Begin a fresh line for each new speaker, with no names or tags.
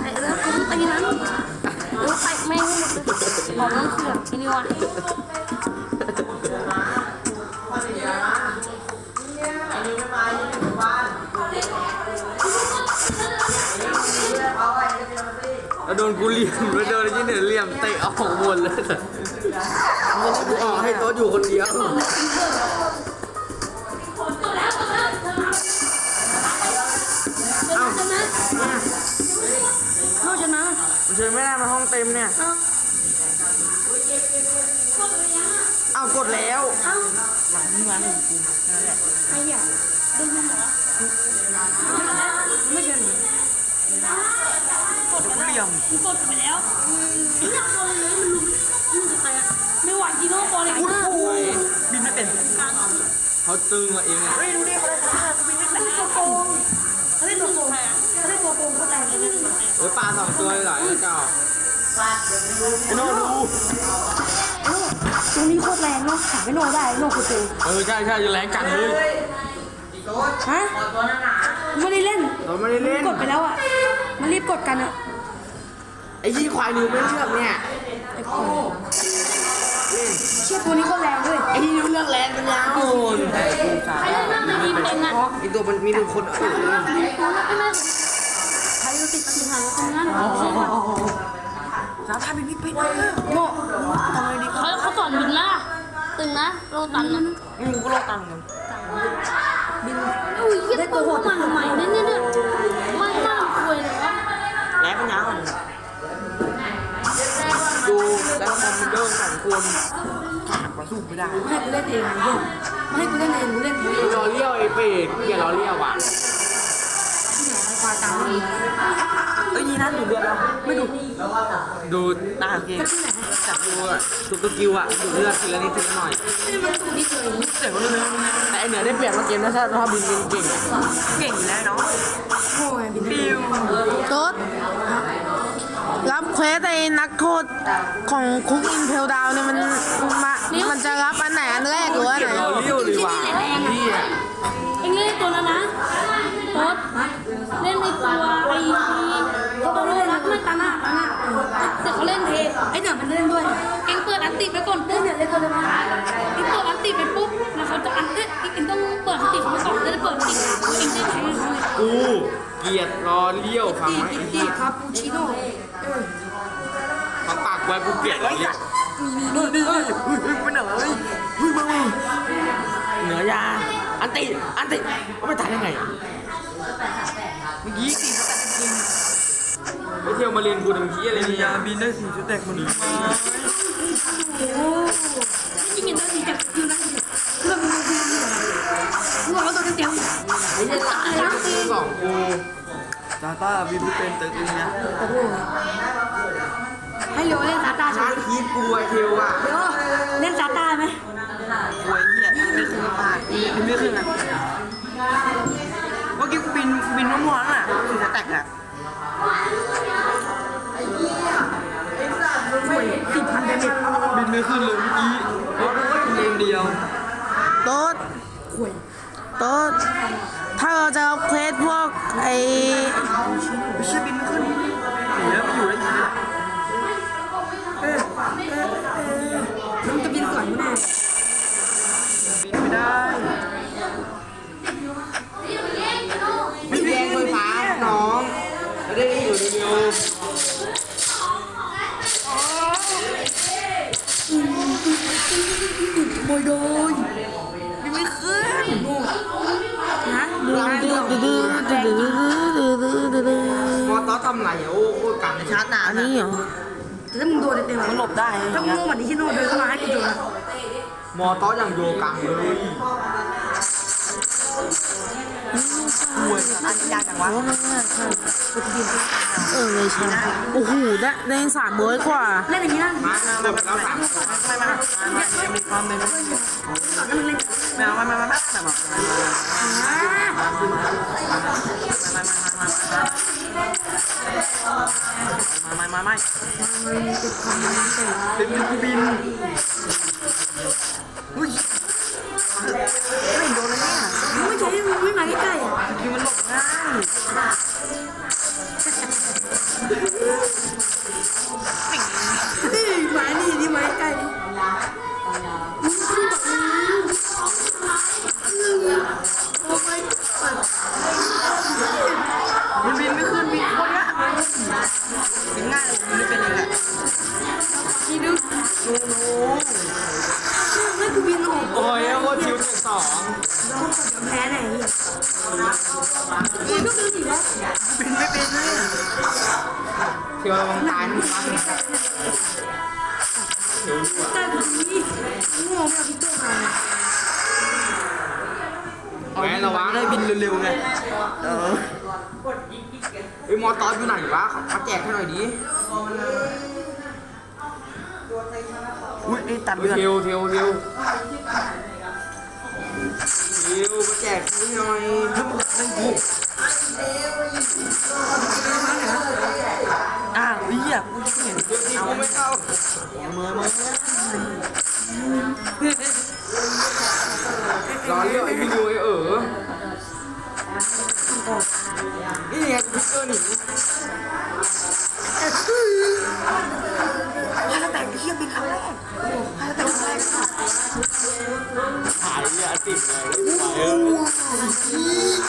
ไอ้เรื่องกูไปนั้นเออไปแม่งหมดเลย
บอกน้องเสือกไอ้นี่วะ
แล้วโดนกูเหลี่ยมแล้วโดนยี่เนี่ยเหลี่ยมเตะออกหมดเลยกูออกให้โต๊ดอยู่คนเดียว
เชิ
ญไม่ได้มาห้องเต็มเนี่ย
เอ้า
อ้าวกดแล้ว
เอ้าไอ้เหี้ยโดนมันเหรอไม่ใช่หนู
กดเหลี่ยม
กูกดไปแล้วไม่อยากโดนเลยมันรู้มึงจะใครอะไม่ไหวจริงก็บอลเลยนะ
บินไม่เป็นเขาตึงมาเองอะ
เฮ้ยดูดิเขาได้ชนะกูบินไม่เป็นตัวโกงเขาได้ตัวโกงเขาได้ตัว โกงเขาแต่งเลย
โอ้ยปลาสองตัวเลยเหรอไอ้เจ้าไอ้โน่ดู
ตรงนี้โคตรแรงเนาะถามไม่โนได้โนคือตัว
เออใช่ใช่จะแรงกันเลย
ฮะไม่ได้เล่น
เราไม่ได้เล่น
กดไปแล้วอะมันรีบกดกันอะ
ไอ้ยี่ควายนิวไม่เลือกเนี่ย
ไอ้คนเชื่อตัวนี้โคตรแรงด้วย
ไอ้ยี่นิวเลือกแรงมันยาวโอ้ย
ใครเล่นบ้างในทีมเป็นอะ
ไอ้ตัวมันมีหนึ่งคนอื่น
ใครจะติดทีมหาตรงนั้น
สาธารณบินไม่เป็น
โง่ทำไมดีเขาเขาสอนบินนะตึงนะโลตันนะ
อืมกูลตังค์กัน
บินอุ้ยได้ตัวโหดมันใหม่เนี่ยเนี่ยเนี่ยไม่น่าคุยเลยวะ
แรงมันยาวอะดูแล้วมองมันเดินสองคนมาสู้ไม่ได้
ให้กูเล่นเองเหี้ยไม่ให้กูเล่นเองกูเล่นเอง
ล้อเลี้ยวไอ้เป็ดอย่าล้อเลี้ยวว่ะ
ควายตามนี้
เอ้ยนี่นั่นดูเดือดแล้ว
ไม่ดู
ดูตาโอเคจับดูอะทุกสกิลอะดูเลือดทีละนิดทีละหน่อย
ไม่ได้มันตัวนี้ตัวเอง
เจ๋งเลยนะแต่ไอเหนือได้เปรียบมาเกมนะถ้าถ้าบินเก่งๆอะเก่งอยู่แล้วเนาะ
โง่ไงบิน
บิว
ต๊ดรับเควสไอ้นักโทษของคุกอินเพลดาวเนี่ยมันมามันจะรับอันไหนอันแรกหรือว่าอันไหน
ล้อเลี้ยวเลยว่ะพี่
ไอ้เขาตัวนู้นนะไม่ตาหน้าตาหน้าแต่เขาเล่นเทไอ้เหนือมันเล่นด้วยเอ็งเปิดอันติไปก่อนเล่นเนี่ยเล่นตัวเดียวกันเอ็งเปิดอันติไปปุ๊บแล้วเขาจะอันเอ้ยเอ็งต้องเปิดอันติเขาไปก่อนแล้วได้เปิดอันติเอ็งจะแทงเขาเลย
กูเกลียดล้อเลี้ยวฟัง
ตี
ไหมไอ้
ตี
เหี้ย
คาปูชิโน่เออ
ฟังปากไว้กูเกลียดล้อเลี้ยว
นี่นี่
เฮ้ยเฮ้ยเฮ้ยมันอเฮ้ยเฮ้ยมาเหนือยาอันติอันติว่าไม่ตายได้ไง เมื่อกี้สี่สแต็กจริงไปเที่ยวมาเรียนกูทำเหี้ยอะไรเนี่ยยาบินได้สี่สแต็กมันดี
โอ้ยยิงตัวนี้จากยูนะเรื่องมันคือหัวเราตัวเต็ม
ไม่ใช่ตายนะกูสองกูซาต้าบินไม่เป็นแต่จริงนะ
ให้โยเล่นซาตา
ชา
ใช่
ร์จคีบกูไอเทลอะ
น
กูบินมั่วๆน่ะสี่สแต็กอะ
ห่วยสิบพันเดเมจ
บินไม่ขึ้นเลยเมื่อกี้เพราะว่าเลนเดียว
โต๊ด
ห่วย
โต๊ดถ้าเราจะรับเควสพวกไอ้
จะ
ได้อยู่เดียว
โบยโดยบินไม่ขึ้นนะดูนะ
ดื้
ดู
อดื้อดื้อดื้อดื้อดื้อดื้อดื้อ
มอเตอร์ทำไรอะโอ้โหกังชาร์จหนา
อันนี้เหรอ
ถ้ามึงโดนเต็มๆ
มันหลบได้
ถ้ามึงเหมือนที่โน่เดินเข้ามาให้กูโดน
มอเตอร์อย่างโยกังเลยป่ วยอันยากจัง
เพ
วะ
ราะว่ามันง่ายใช่เออเลยใช่โอ้โหได้ได้สามร้อยกว่า
เล่นอย่างนี้นะ
มาหมดแล้วสามไม่ไม่ไม่มีความเป็น
สอนให้มึงเล่น
ไม่เอาไม่ไม่ไม่ไม่แบบ
อ่า
ไม่ไม่ไม่
มันติดความมันเตะ
เป็นกูบินอุ้ยไม่ Mm-hmm. เร็วๆไง เออไอ้ยมอตอสอยู่ไหนวะมาแจกให้หน่อยดิ
อุ้ยไอ้ตัด
เท
เลือด
วเทวเทวเทวมาแจกให้หน่อยถ้ามึงไม่กู
อ้าวไอ้เหี้ยกูเห็น
เดี๋ยวทีกูไม่เข้า
มือมือ
รอเรียกไอ้พี่นิวไอ้เออ 哦，一年不收 ya.